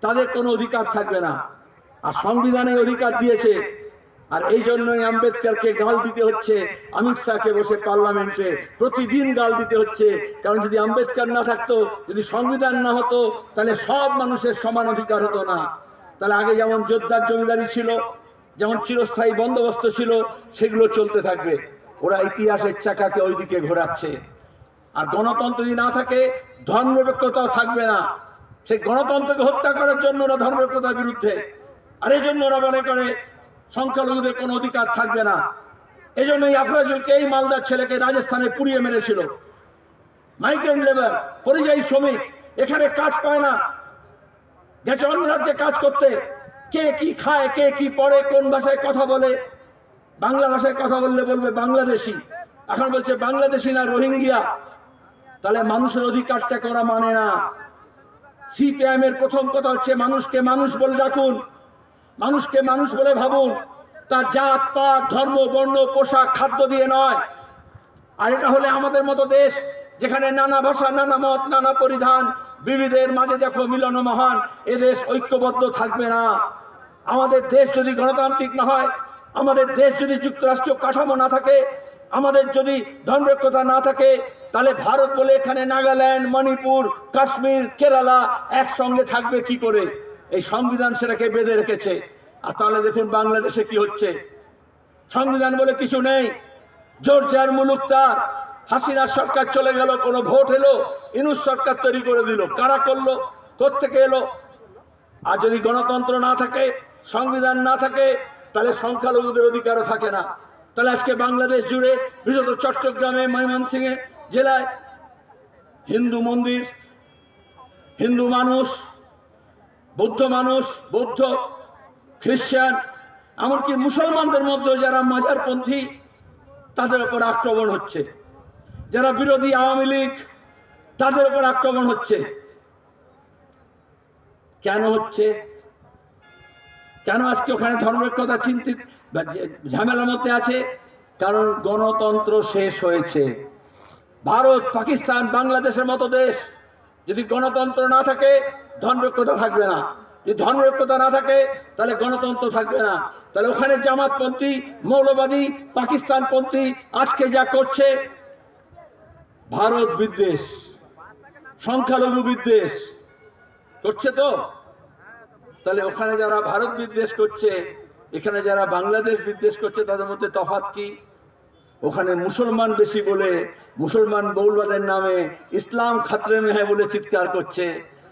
তাদের কোনো অধিকার থাকবে না। আর সংবিধানে অধিকার দিয়েছে। আর এই জন্যই আম্বেদকরকে গাল দিতে হচ্ছে। অমিত শাহকে বসে পার্লামেন্টে প্রতিদিন গাল দিতে হচ্ছে। কারণ যদি আম্বেদকর না থাকতো, যদি সংবিধান না হতো, তাহলে সব মানুষের সমান অধিকার হতো না। তাহলে আগে যেমন যোদ্ধার জমিদারি ছিল, যেমন চিরস্থায়ী বন্দোবস্ত ছিল, সেগুলো চলতে থাকবে। ওরা ইতিহাসের চাকাকে ওইদিকে ঘোরাচ্ছে। আর গণতন্ত্র যদি না থাকে ধর্মনিরপেক্ষতাও থাকবে না। সেই গণতন্ত্রকে হত্যা করার জন্য ওরা ধর্মনিরপেক্ষতার বিরুদ্ধে। আর এই জন্য ওরা মনে করে সংখ্যালঘুদের কোনো অধিকার থাকবে না। এই জন্যই আফরাজুলকে এই মালদার ছেলেকে রাজস্থানে পুড়িয়ে মেরেছিল। মাইগ্রেন্ট লেবার, পরিযায়ী শ্রমিক, এখানে কাজ পায় না। গেছে অন্য রাজ্যে কাজ করতে। কে কি খায়, কে কি পড়ে, কোন ভাষায় কথা বলে? বাংলা ভাষায় কথা বললে বলবে বাংলাদেশি। এখন বলছে বাংলাদেশি না রোহিঙ্গিয়া। তাহলে মানুষের অধিকারটাকে ওরা মানে না। সিপিআইএম এর প্রথম কথা হচ্ছে মানুষকে মানুষ বলে ডাকুন। মানুষকে মানুষ বলে ভাবুন। তার জাত, পাত, ধর্ম, বর্ণ, পোশাক, খাদ্য দিয়ে নয়। আর এটা হলে আমাদের মতো দেশ যেখানে নানা ভাষা, নানা মত, নানা পরিধান, বিবিধের মাঝে দেখো মিলন মহান, এ দেশ ঐক্যবদ্ধ থাকবে না। আমাদের দেশ যদি গণতান্ত্রিক না হয়, আমাদের দেশ যদি যুক্তরাষ্ট্র কাঠামো না থাকে, আমাদের যদি ধর্মক্ষতা না থাকে তাহলে ভারত বলে এখানে নাগাল্যান্ড, মণিপুর, কাশ্মীর, কেরালা একসঙ্গে থাকবে কি করে? এই সংবিধান সেটাকে বেঁধে রেখেছে। আর তাহলে দেখুন বাংলাদেশে কি হচ্ছে। সংবিধান বলে কিছু নেই। জোরজার মুলুক তার। হাসিনার সরকার চলে গেল, কোনো ভোট এলো, ইনুস সরকার তৈরি করে দিল। কারা করল? কোথেকে এলো? আর যদি গণতন্ত্র না থাকে, সংবিধান না থাকে, তাহলে সংখ্যালঘুদের অধিকারও থাকে না। তাহলে আজকে বাংলাদেশ জুড়ে বিশেষত চট্টগ্রামে, ময়মনসিংহে জেলায় হিন্দু মন্দির, হিন্দু মানুষ, বৌদ্ধ মানুষ, বৌদ্ধ, খ্রিস্টান, এমনকি মুসলমানদের মধ্যে যারা মাজারপন্থী, তাদের উপর আক্রমণ হচ্ছে। যারা বিরোধী আওয়ামী লীগ, তাদের উপর আক্রমণ হচ্ছে। কেন হচ্ছে? কেন আজকে ওখানে ধর্মের কথা চিন্তিত ঝামেলার মধ্যে আছে? কারণ গণতন্ত্র শেষ হয়েছে। ভারত, পাকিস্তান, বাংলাদেশের মতো দেশ, যদি গণতন্ত্র না থাকে, ধনরক্ষতা থাকবে না। যদি ধনরক্ষতা না থাকে, তাহলে গণতন্ত্র থাকবে না। তাহলে ওখানে জামাতপন্থী, মৌলবাদী, পাকিস্তানপন্থী আজকে যা করছে, ভারত বিদ্বেষ, সংখ্যালঘু বিদ্বেষ করছে তো? তাহলে ওখানে যারা ভারত বিদ্বেষ করছে, এখানে যারা বাংলাদেশ বিদ্বেষ করছে, তাদের মধ্যে তফাৎ কি? ওখানে মুসলমান বেশি বলে মুসলমান বৌলবাদের নামে ইসলাম খাতরে মে হ্যায় বলে চিৎকার করছে।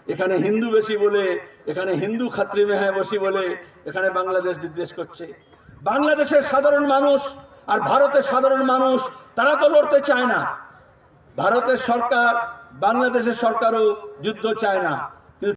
এখানে হিন্দু বেশি বলে, এখানে হিন্দু খাতরে মে হ্যায় বসি বলে, এখানে বাংলাদেশ বিদ্বেষ করছে। বাংলাদেশের সাধারণ মানুষ আর ভারতের সাধারণ মানুষ, তারা তো লড়তে চায় না। ভারতের সরকার, বাংলাদেশের সরকারও যুদ্ধ চায় না।